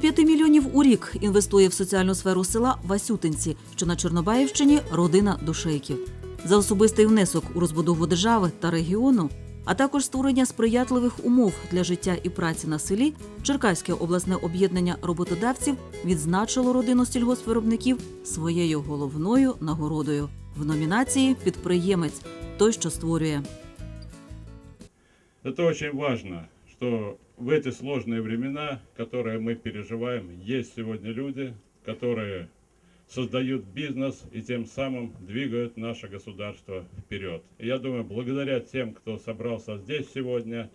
До 5 мільйонів у рік інвестує в соціальну сферу села Васютинці, що на Чорнобаївщині родина душейків. За особистий внесок у розбудову держави та регіону, а також створення сприятливих умов для життя і праці на селі, Черкаське обласне об'єднання роботодавців відзначило родину сільгоспвиробників своєю головною нагородою в номінації Підприємець той, що створює. Это очень важно, что в эти сложные времена, которые мы переживаем, есть сегодня люди, которые создают бизнес и тем самым двигают наше государство вперед. И я думаю, благодаря тем, кто собрался здесь сегодня,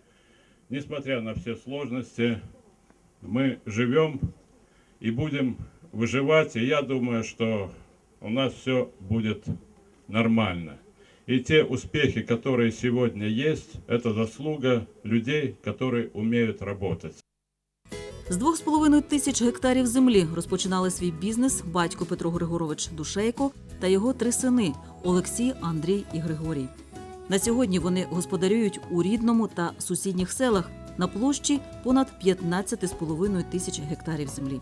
несмотря на все сложности, мы живем и будем выживать. И я думаю, что у нас все будет нормально. И те успехи, которые сегодня есть, это заслуга людей, которые умеют работать. З двох з половиною тисяч гектарів землі розпочинали свій бізнес батько Петро Григорович Душейко та його три сини Олексій, Андрій і Григорій. На сьогодні вони господарюють у рідному та сусідніх селах на площі понад 15,5 тисяч гектарів землі.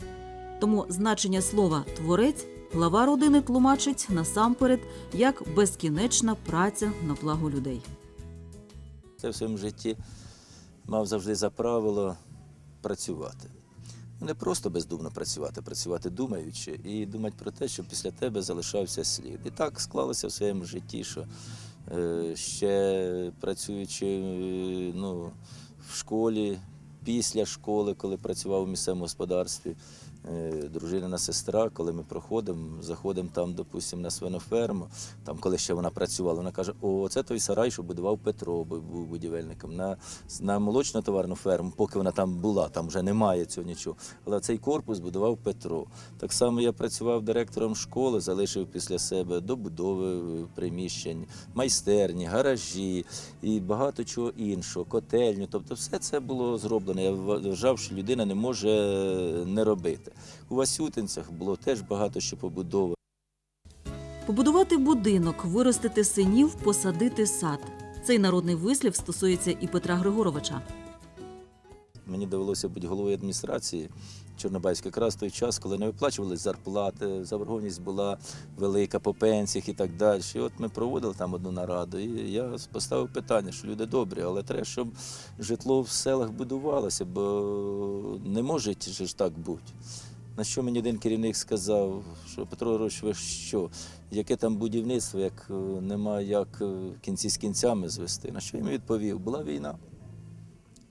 Тому значення слова творець глава родини тлумачить насамперед як безкінечна праця на благо людей. Це в своєму житті мав завжди за правило працювати. Не просто бездумно працювати, працювати думаючи і думати про те, щоб після тебе залишався слід. І так склалося в своєму житті, що е, ще працюючи е, ну, в школі, після школи, коли працював у місцевому господарстві, дружинина сестра, коли ми проходимо, заходимо там, допустимо, на свиноферму, там, коли ще вона працювала, вона каже: О, це той сарай, що будував Петро, бо був будівельником. На, на молочну товарну ферму, поки вона там була, там вже немає цього нічого. Але цей корпус будував Петро. Так само я працював директором школи, залишив після себе добудови е, приміщень, майстерні, гаражі і багато чого іншого, котельню. Тобто, все це було зроблено. Я вважав, що людина не може е, не робити. У Васютинцях було теж багато що побудовано. Побудувати будинок, виростити синів, посадити сад. Цей народний вислів стосується і Петра Григоровича. Мені довелося бути головою адміністрації Чорнобайської якраз той час, коли не виплачували зарплати, заборгованість була велика по пенсіях і так далі. І от ми проводили там одну нараду, і я поставив питання, що люди добрі, але треба, щоб житло в селах будувалося, бо не може ж так бути. На що мені один керівник сказав, що Петро Григорович, ви що, яке там будівництво, як е, немає як е, кінці з кінцями звести. На що я йому відповів? Була війна.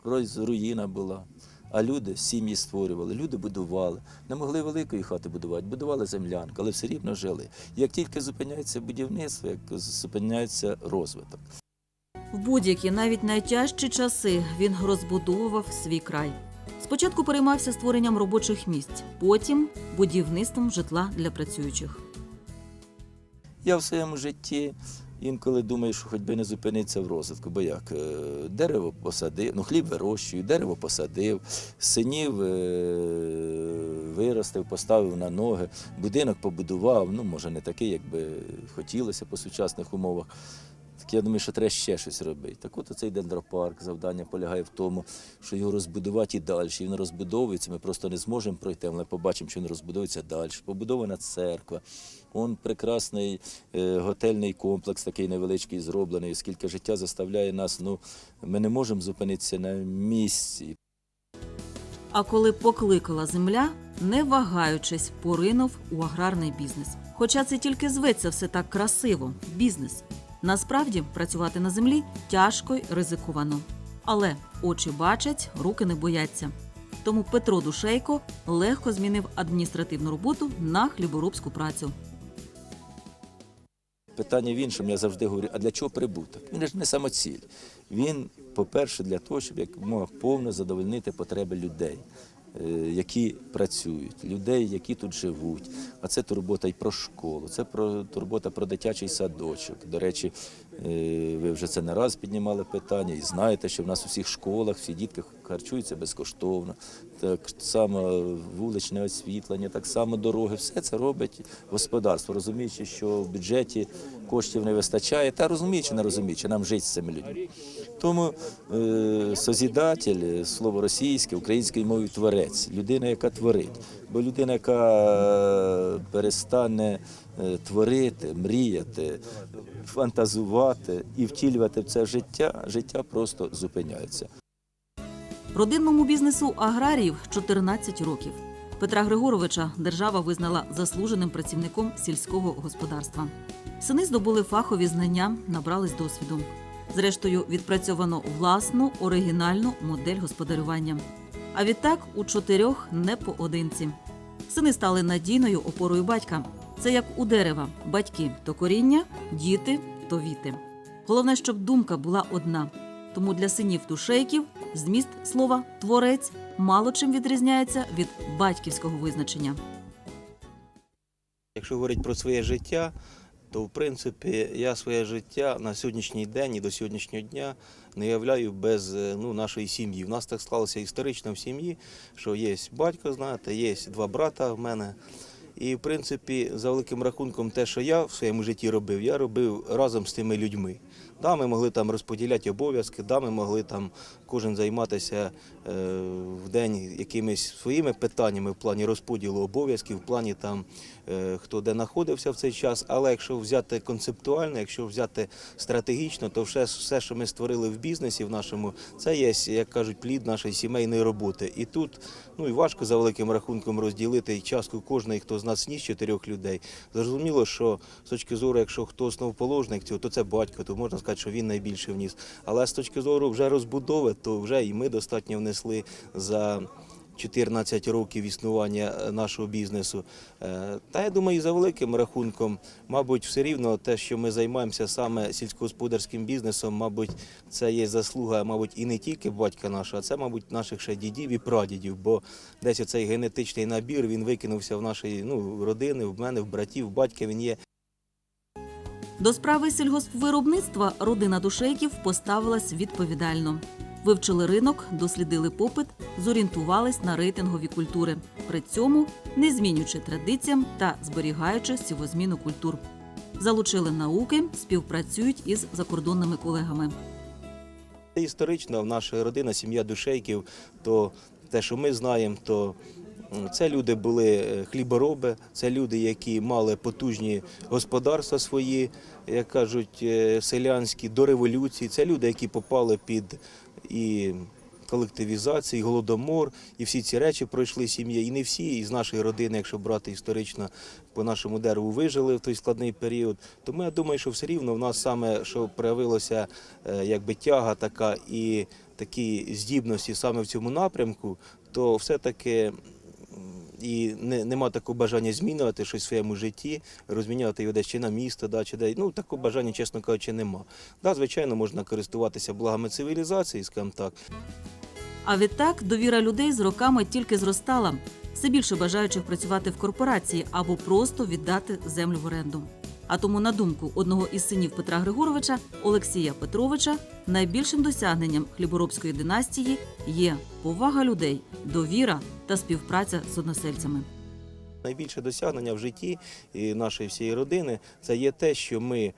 Руїна була. А люди сім'ї створювали, люди будували. Не могли великої хати будувати, будували землянку, але все рівно жили. Як тільки зупиняється будівництво, як зупиняється розвиток. В будь-які навіть найтяжчі часи він розбудовував свій край. Спочатку переймався створенням робочих місць, потім будівництвом житла для працюючих. Я в своєму житті інколи думаю, що хоч би не зупинитися в розвитку, бо як е, дерево посадив, ну хліб вирощую, дерево посадив, синів е, виростив, поставив на ноги, будинок побудував. Ну, може, не такий, як би хотілося по сучасних умовах. Я думаю, що треба ще щось робити. Так от цей дендропарк завдання полягає в тому, що його розбудувати і далі. Він розбудовується, ми просто не зможемо пройти, але побачимо, що він розбудовується далі. Побудована церква. Он прекрасний е, готельний комплекс, такий невеличкий зроблений, оскільки життя заставляє нас, ну ми не можемо зупинитися на місці. А коли покликала земля, не вагаючись, поринув у аграрний бізнес. Хоча це тільки зветься все так красиво бізнес. Насправді працювати на землі тяжко й ризиковано. Але очі бачать, руки не бояться. Тому Петро Душейко легко змінив адміністративну роботу на хліборобську працю. Питання в іншому, я завжди говорю, а для чого прибуток? Він ж не самоціль. Він, по-перше, для того, щоб якомога повно задовольнити потреби людей, які працюють, людей, які тут живуть. А це турбота і про школу, це про турбота про дитячий садочок. До речі, Е, Ви вже це не раз піднімали питання і знаєте, що в нас у всіх школах всі дітки харчуються безкоштовно. Так само вуличне освітлення, так само дороги. Все це робить господарство, розуміючи, що в бюджеті коштів не вистачає, та розуміючи, не розуміючи, нам жити з цими людьми. Тому е, созідатель, е, слово російське, українською мовою творець, людина, яка творить. Бо людина, яка е, перестане е, творити, мріяти, фантазувати і втілювати в це життя, життя просто зупиняється. Родинному бізнесу аграріїв 14 років. Петра Григоровича держава визнала заслуженим працівником сільського господарства. Сини здобули фахові знання, набрались досвіду. Зрештою, відпрацьовано власну оригінальну модель господарювання. А відтак у чотирьох не поодинці. Сини стали надійною опорою батька. Це як у дерева: батьки то коріння, діти то віти. Головне, щоб думка була одна. Тому для синів душейків зміст слова творець мало чим відрізняється від батьківського визначення. Якщо говорити про своє життя, то в принципі я своє життя на сьогоднішній день і до сьогоднішнього дня не являю без е, ну, нашої сім'ї. У нас так склалося історично в сім'ї, що є батько, знаєте, є два брата в мене. І в принципі, за великим рахунком, те, що я в своєму житті робив, я робив разом з тими людьми. Да, ми могли там розподіляти обов'язки, да, ми могли там кожен займатися е, в день якимись своїми питаннями в плані розподілу обов'язків, в плані там е, хто де знаходився в цей час. Але якщо взяти концептуально, якщо взяти стратегічно, то все, все, що ми створили в бізнесі в нашому, це є, як кажуть, плід нашої сімейної роботи. І тут ну і важко за великим рахунком розділити частку кожної, хто з нас ніж чотирьох людей. Зрозуміло, що з точки зору, якщо хто основоположник цього, то це батько, то можна сказати, що він найбільше вніс. Але з точки зору вже розбудови, то вже і ми достатньо внесли за. 14 років існування е, нашого бізнесу. Е, Та я думаю, і за великим рахунком, мабуть, все рівно те, що ми займаємося саме сільськогосподарським бізнесом, мабуть, це є заслуга, мабуть, і не тільки батька нашого, а це, мабуть, наших ще дідів і прадідів. Бо десь оцей генетичний набір він викинувся в нашій ну, родини, в мене, в братів, в батька він є. До справи сільгоспвиробництва родина душейків поставилась відповідально. Вивчили ринок, дослідили попит, зорієнтувались на рейтингові культури, при цьому не змінюючи традиціям та зберігаючи сівозміну культур. Залучили науки, співпрацюють із закордонними колегами. Історично в наша родина, сім'я душейків, то те, що ми знаємо, то це люди були е, хлібороби, це люди, які мали потужні господарства свої, як кажуть, е, селянські до революції. Це люди, які попали під і колективізація, і голодомор, і всі ці речі пройшли сім'ї. І не всі із нашої родини, якщо брати історично по нашому дереву, вижили в той складний період. Тому я думаю, що все рівно в нас саме що проявилося е, якби тяга така і такі здібності саме в цьому напрямку, то все-таки м, і не, нема такого бажання змінювати щось в своєму житті, розміняти його десь чи на місто, да, чи де. Ну, такого бажання, чесно кажучи, нема. Да, звичайно, можна користуватися благами цивілізації, скажімо так, А відтак довіра людей з роками тільки зростала. Все більше бажаючих працювати в корпорації або просто віддати землю в оренду. А тому, на думку одного із синів Петра Григоровича, Олексія Петровича, найбільшим досягненням хліборобської династії є повага людей, довіра та співпраця з односельцями. Найбільше досягнення в житті і нашої всієї родини це є те, що ми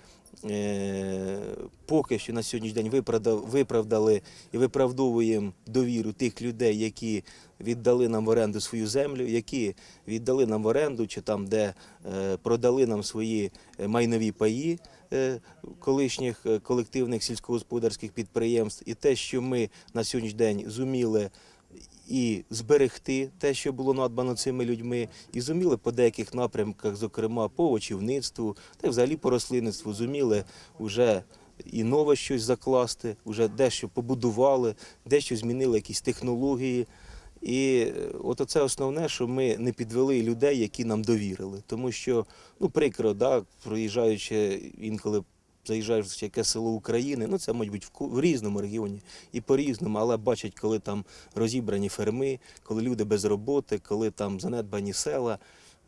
поки що на сьогоднішній день виправдали, і виправдовуємо довіру тих людей, які віддали нам в оренду свою землю, які віддали нам в оренду, чи там, де е, продали нам свої е, майнові паї е, колишніх е, колективних сільськогосподарських підприємств, і те, що ми на сьогоднішній день зуміли і зберегти те, що було надбано цими людьми, і зуміли по деяких напрямках, зокрема по овочівництву, та й взагалі по рослинництву, зуміли вже і нове щось закласти, вже дещо побудували, дещо змінили якісь технології. І е, от це основне, що ми не підвели людей, які нам довірили. Тому що, ну, прикро, да, проїжджаючи інколи заїжджаєш в яке село України, ну це може бути в, різному регіоні і по-різному, але бачать, коли там розібрані ферми, коли люди без роботи, коли там занедбані села.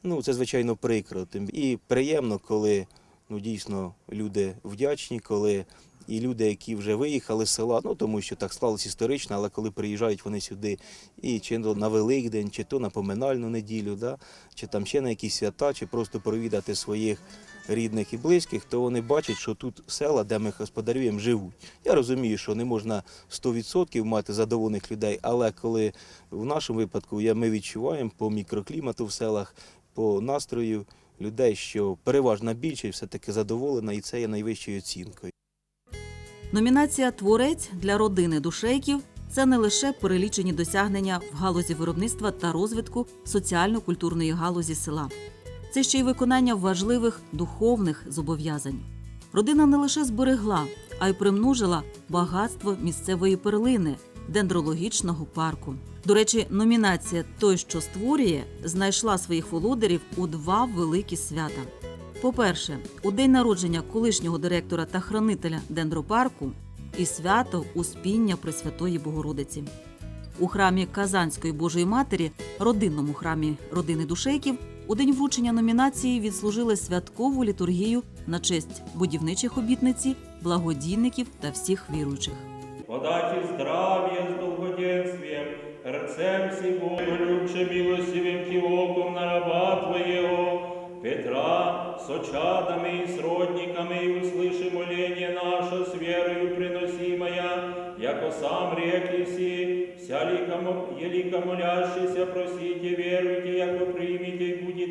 Ну, це звичайно прикро. І приємно, коли ну дійсно люди вдячні, коли і люди, які вже виїхали з села, ну тому що так склалось історично, але коли приїжджають вони сюди, і чи на Великдень, чи то на поминальну неділю, да, чи там ще на якісь свята, чи просто провідати своїх рідних і близьких, то вони бачать, що тут села, де ми господарюємо, живуть. Я розумію, що не можна 100% мати задоволених людей, але коли в нашому випадку ми відчуваємо по мікроклімату в селах, по настрою людей, що переважна більшість все-таки задоволена, і це є найвищою оцінкою. Номінація Творець для родини душейків це не лише перелічені досягнення в галузі виробництва та розвитку соціально-культурної галузі села. Це ще й виконання важливих духовних зобов'язань. Родина не лише зберегла, а й примножила багатство місцевої перлини дендрологічного парку. До речі, номінація Той, що створює, знайшла своїх володарів у два великі свята. По-перше, у день народження колишнього директора та хранителя дендропарку і свято Успіння Пресвятої Богородиці. У храмі Казанської Божої Матері, родинному храмі родини Душейків, у день вручення номінації відслужили святкову літургію на честь будівничих обітниці, благодійників та всіх віруючих. подайте здравие с долгоденствием, рцем сего, любче милостивым кивоком на раба Твоего, Петра, с очадами и сродниками, и услыши моление наше с верою приносимое, яко сам реки все, вся елика молящийся, просите, веруйте,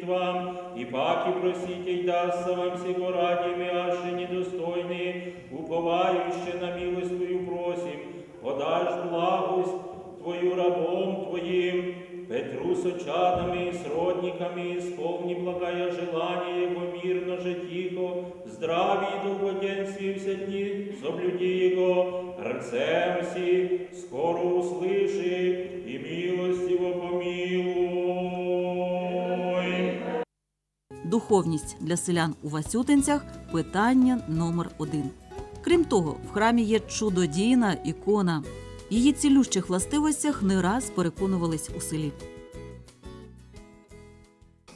вам, и паки просите, и дастся вам сего ради, мы аше недостойные, уповающие на милость Твою просим, подашь благость Твою рабом Твоим, Петру с очадами и сродниками, исполни благое желание Его мирно же тихо, здравие и долгоденствие все дни, соблюди Его, рцем си, скоро услыши и милостиво помилуй. Духовність для селян у Васютинцях питання номер один. Крім того, в храмі є чудодійна ікона. Її цілющих властивостях не раз переконувались у селі.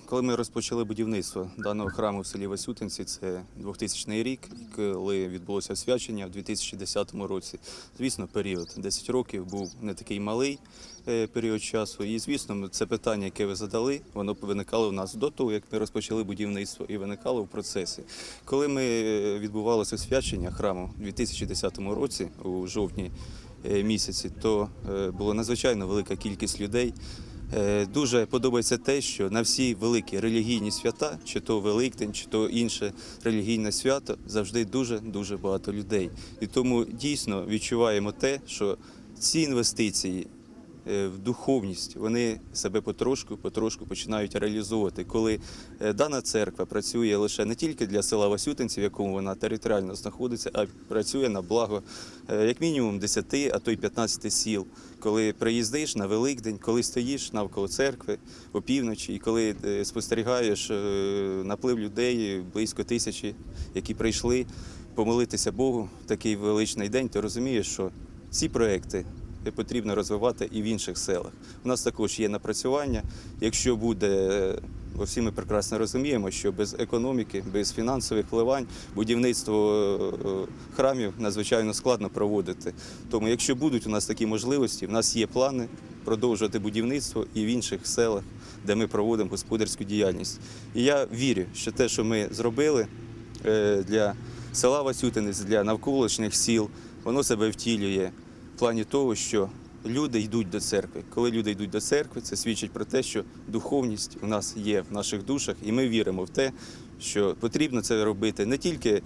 Коли ми розпочали будівництво даного храму в селі Васютинці, це 2000 рік, коли відбулося освячення в 2010 році. Звісно, період 10 років був не такий малий е, період часу. І звісно, це питання, яке ви задали, воно виникало в нас до того, як ми розпочали будівництво, і виникало в процесі. Коли ми е, відбувалося освячення храму в 2010 році, у жовтні е, місяці, то було надзвичайно велика кількість людей. Е, Дуже подобається те, що на всі великі релігійні свята, чи то Великдень, чи то інше релігійне свято, завжди дуже дуже багато людей. І тому дійсно відчуваємо те, що ці інвестиції в духовність вони себе потрошку, потрошку починають реалізовувати. Коли е, дана церква працює лише не тільки для села Васютинці, в якому вона територіально знаходиться, а працює на благо е, як мінімум 10, а то й 15 сіл. Коли приїздиш на Великдень, коли стоїш навколо церкви опівночі, і коли е, спостерігаєш е, наплив людей близько тисячі, які прийшли помолитися Богу в такий величний день, ти розумієш, що ці проекти потрібно розвивати і в інших селах. У нас також є напрацювання. Якщо буде, е, бо всі ми прекрасно розуміємо, що без економіки, без фінансових вливань будівництво е, храмів надзвичайно складно проводити. Тому, якщо будуть у нас такі можливості, в нас є плани продовжувати будівництво і в інших селах, де ми проводимо господарську діяльність. І я вірю, що те, що ми зробили е, для села Васютинець, для навколишніх сіл, воно себе втілює плані того, що люди йдуть до церкви. Коли люди йдуть до церкви, це свідчить про те, що духовність у нас є в наших душах, і ми віримо в те, що потрібно це робити не тільки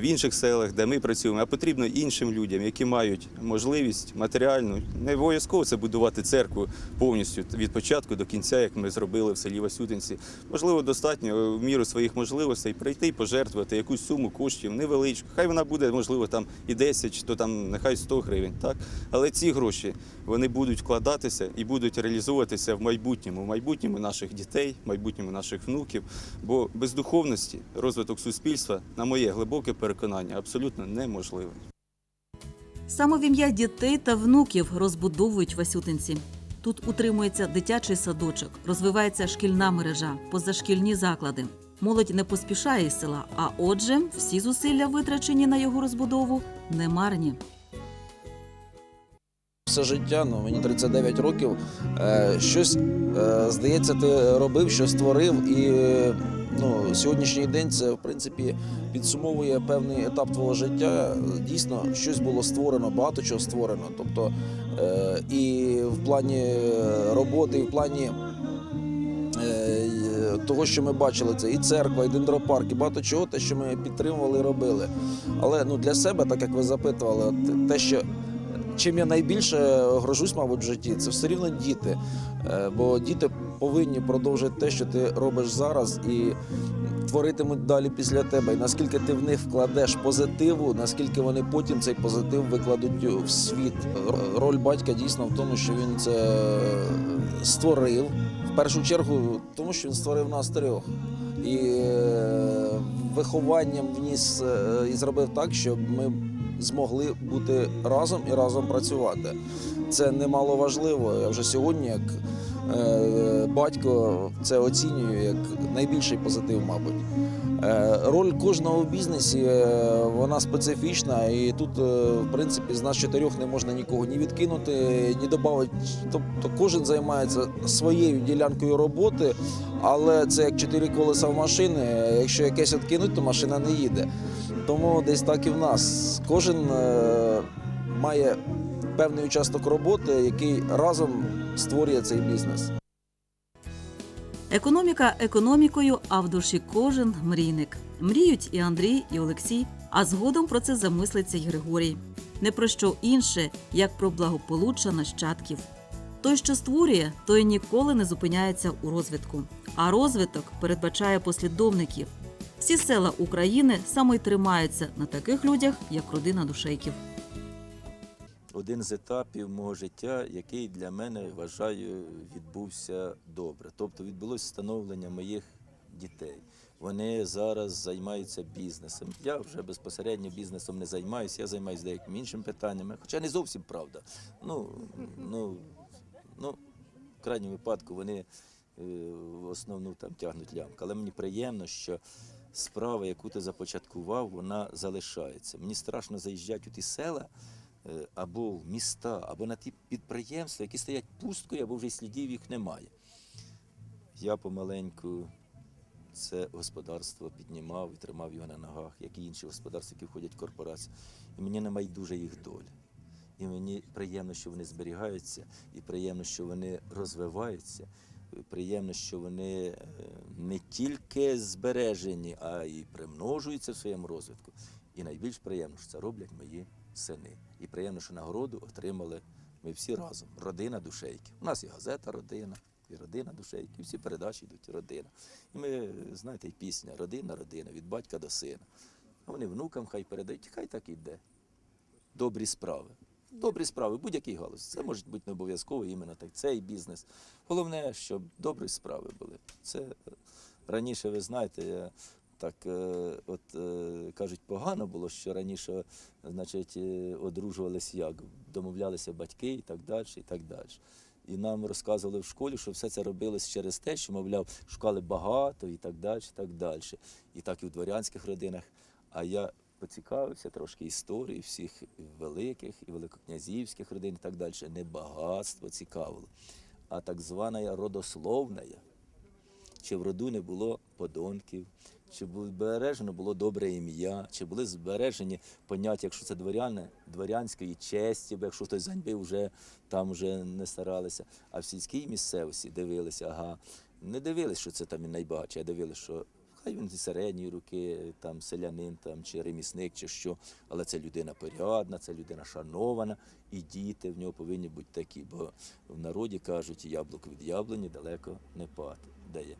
в інших селах, де ми працюємо, а потрібно іншим людям, які мають можливість матеріальну. Не обов'язково це будувати церкву повністю від початку до кінця, як ми зробили в селі Васютинці. Можливо, достатньо в міру своїх можливостей прийти і пожертвувати якусь суму коштів невеличку. Хай вона буде, можливо, там і 10, чи то там нехай 100 гривень. Так? Але ці гроші вони будуть вкладатися і будуть реалізовуватися в майбутньому, в майбутньому наших дітей, в майбутньому наших внуків. Бо без духовності розвиток суспільства, на моє глибоке переконання, абсолютно неможливий. Саме в ім'я дітей та внуків розбудовують Васютинці. Тут утримується дитячий садочок, розвивається шкільна мережа, позашкільні заклади. Молодь не поспішає із села, а отже, всі зусилля, витрачені на його розбудову, немарні. все життя, ну мені 39 років. Е, щось е, здається, ти робив, що створив, і е, ну, сьогоднішній день це в принципі підсумовує певний етап твого життя. Дійсно, щось було створено, багато чого створено. Тобто е, і в плані роботи, і в плані. е, Того, що ми бачили, це і церква, і дендропарк, і багато чого, те, що ми підтримували і робили. Але ну для себе, так як ви запитували, те, що чим я найбільше грожусь, мабуть, в житті, це все рівно діти. Е, Бо діти повинні продовжити те, що ти робиш зараз, і творитимуть далі після тебе. І наскільки ти в них вкладеш позитиву, наскільки вони потім цей позитив викладуть в світ. Роль батька дійсно в тому, що він це створив. В першу чергу, тому що він створив нас трьох. І е, вихованням вніс е, і зробив так, щоб ми змогли бути разом і разом працювати. Це немало важливо. Я вже сьогодні, як е, батько, це оцінюю як найбільший позитив, мабуть. Е, Роль кожного в бізнесі е, вона специфічна, і тут, е, в принципі, з нас чотирьох не можна нікого ні відкинути, ні додати. Тобто кожен займається своєю ділянкою роботи, але це як чотири колеса в машини. Якщо якесь відкинуть, то машина не їде. Тому десь так і в нас. Кожен е, має певний участок роботи, який разом створює цей бізнес. Економіка економікою, а в душі кожен мрійник. Мріють і Андрій, і Олексій, а згодом про це замислиться й Григорій. Не про що інше, як про благополуччя нащадків. Той, що створює, той ніколи не зупиняється у розвитку. А розвиток передбачає послідовників. Всі села України саме й тримаються на таких людях, як родина душейків. Один з етапів мого життя, який для мене вважаю відбувся добре. Тобто відбулося становлення моїх дітей. Вони зараз займаються бізнесом. Я вже безпосередньо бізнесом не займаюся, я займаюся деякими іншими питаннями, хоча не зовсім правда. Ну, ну, ну в крайньому випадку вони е, в основну там тягнуть лямку. Але мені приємно, що справа, яку ти започаткував, вона залишається. Мені страшно заїжджати у ті села або в міста, або на ті підприємства, які стоять пусткою, або вже слідів їх немає. Я помаленьку це господарство піднімав і тримав його на ногах, як і інші господарства, які входять в корпорацію. І мені немає дуже їх долі. І мені приємно, що вони зберігаються, і приємно, що вони розвиваються. Приємно, що вони е, не тільки збережені, а й примножуються в своєму розвитку. І найбільш приємно, що це роблять мої сини. І приємно, що нагороду отримали ми всі разом. Родина душейки. У нас і газета родина, і родина душейки, і всі передачі йдуть родина. І ми, знаєте, і пісня Родина, родина, від батька до сина. А вони внукам хай передають, хай так і йде. Добрі справи. Добрі справи, будь-який галузі. Це може бути не обов'язково іменно так. Цей бізнес. Головне, щоб добрі справи були. Це е, раніше, ви знаєте, я так е, от е, кажуть, погано було, що раніше, значить, е, одружувалися як, домовлялися батьки і так далі, і так далі. І нам розказували в школі, що все це робилось через те, що, мовляв, шукали багато і так далі, і так далі. І так і в дворянських родинах. А я поцікавився трошки історії всіх великих і великокнязівських родин і так далі. Не багатство цікавило, а так звана родословна. Чи в роду не було подонків, чи збережено було добре ім'я, чи були збережені поняття, якщо це дворяне, дворянської честі, бо якщо хтось ганьбив, вже там вже не старалися. А в сільській місцевості дивилися, ага, не дивилися, що це там і найбагатше, а дивилися, що хай він зі середньої руки, там селянин там, чи ремісник, чи що, але це людина порядна, це людина шанована, і діти в нього повинні бути такі, бо в народі кажуть, яблук від яблуні далеко не падає.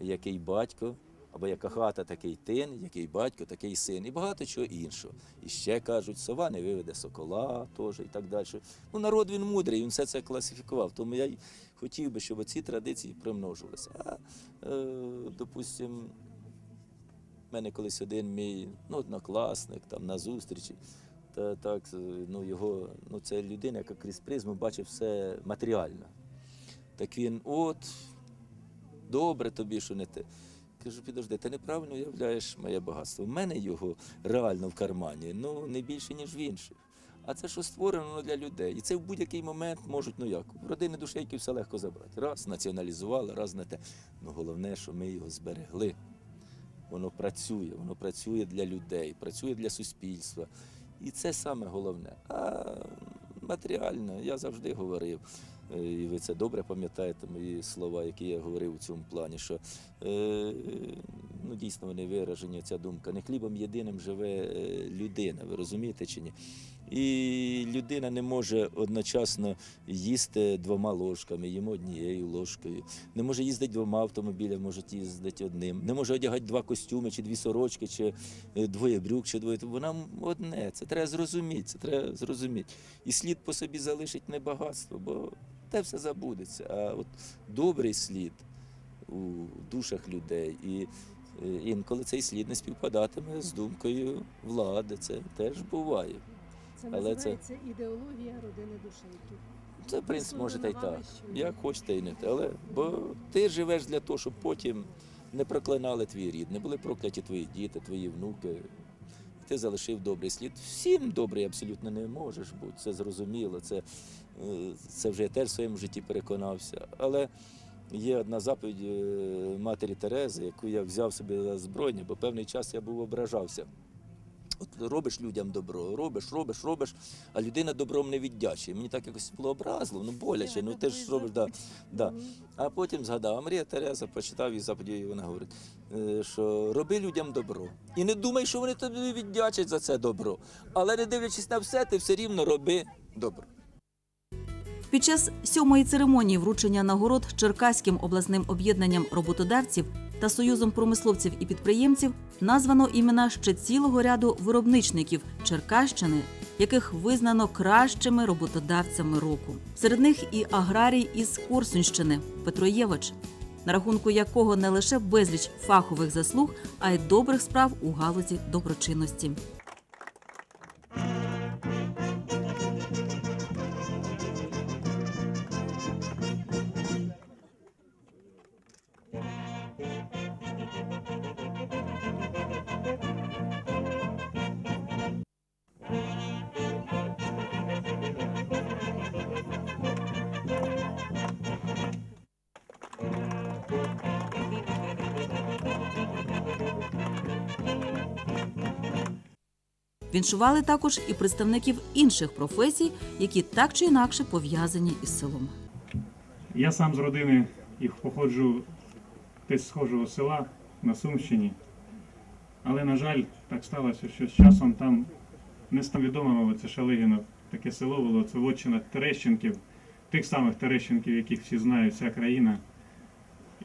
Який батько, або яка хата, такий тин, який батько, такий син, і багато чого іншого. І ще кажуть, сова не виведе сокола теж і так далі. Ну, народ він мудрий, він все це класифікував. Тому я й хотів би, щоб ці традиції примножувалися. А, е, допустимо, в мене колись один мій ну, однокласник там на зустрічі. Та так, е, ну його, ну це людина, яка крізь призму бачить все матеріально. Так він, от, добре тобі, що не те. Кажу, підожди, ти неправильно уявляєш моє багатство. У мене його реально в кармані, ну не більше, ніж в інших. А це що створено для людей. І це в будь-який момент можуть, ну як, в родини душейки все легко забрати. Раз націоналізували, раз на те. Ну головне, що ми його зберегли. Воно працює, воно працює для людей, працює для суспільства. І це саме головне. А матеріально, я завжди говорив, і ви це добре пам'ятаєте, мої слова, які я говорив у цьому плані, що е, ну, дійсно вони виражені, ця думка. Не хлібом єдиним живе е, людина, ви розумієте чи ні? І людина не може одночасно їсти двома ложками, їмо однією ложкою. Не може їздити двома автомобілями, може їздити одним. Не може одягати два костюми, чи дві сорочки, чи е, двоє брюк, чи двоє. Вона одне. Це треба зрозуміти. Це треба зрозуміти. І слід по собі залишить не багатство, бо те все забудеться. А от добрий слід у душах людей. І е, інколи цей слід не співпадатиме з думкою влади. Це теж буває. Це Але це- ідеологія родини душейків. Це, в принципі, може та й так. Як хочете і не те. Але бо ти живеш для того, щоб потім не проклинали твій рід, не були прокляті твої діти, твої внуки. Ти залишив добрий слід. Всім добрий абсолютно не можеш бути. Це зрозуміло. Це, е, це вже я теж в своєму житті переконався. Але є одна заповідь е, матері Терези, яку я взяв собі за збройня, бо певний час я був ображався. От робиш людям добро, робиш, робиш, робиш, а людина добром не віддячує. Мені так якось було образливо, ну боляче, ну ти ж робиш, да, да. А потім згадав, а Марія Тереза прочитав заповіді, і вона говорить, е, що роби людям добро. І не думай, що вони тобі віддячать за це добро. Але не дивлячись на все, ти все рівно роби добро. Під час сьомої церемонії вручення нагород Черкаським обласним об'єднанням роботодавців та Союзом промисловців і підприємців названо імена ще цілого ряду виробничників Черкащини, яких визнано кращими роботодавцями року. Серед них і аграрій із Корсунщини Петро Євич, на рахунку якого не лише безліч фахових заслуг, а й добрих справ у галузі доброчинності. Віншували також і представників інших професій, які так чи інакше пов'язані із селом. Я сам з родини і походжу десь схожого села на Сумщині. Але, на жаль, так сталося, що з часом там не стало відомо, мабуть, це Шалигіно, таке село було, це вотчина Терещенків, тих самих Терещенків, яких всі знають, вся країна.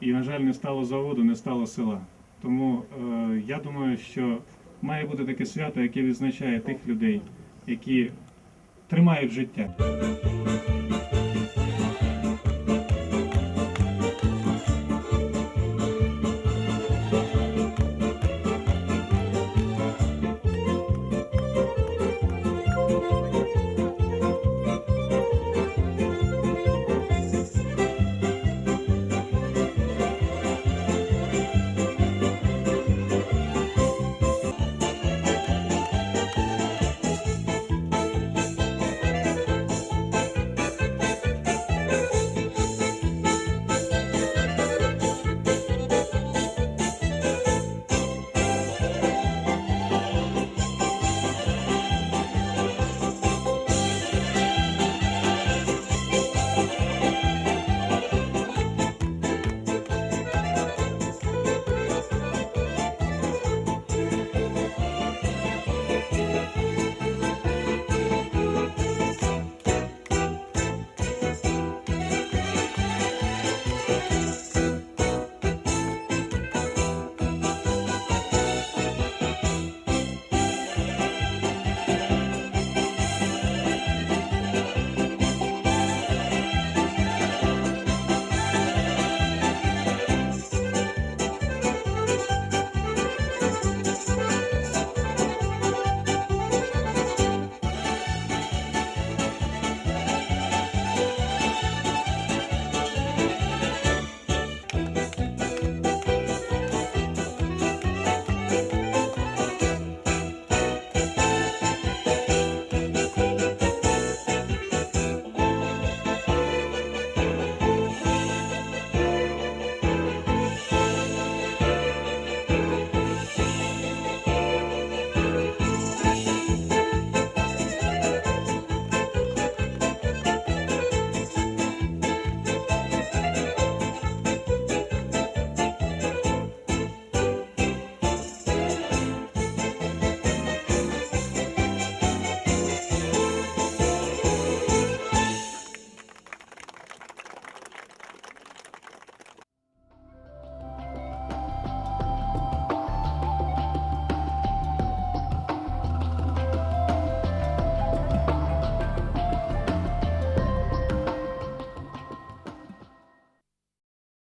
І, на жаль, не стало заводу, не стало села. Тому е, я думаю, що має бути таке свято, яке відзначає тих людей, які тримають життя.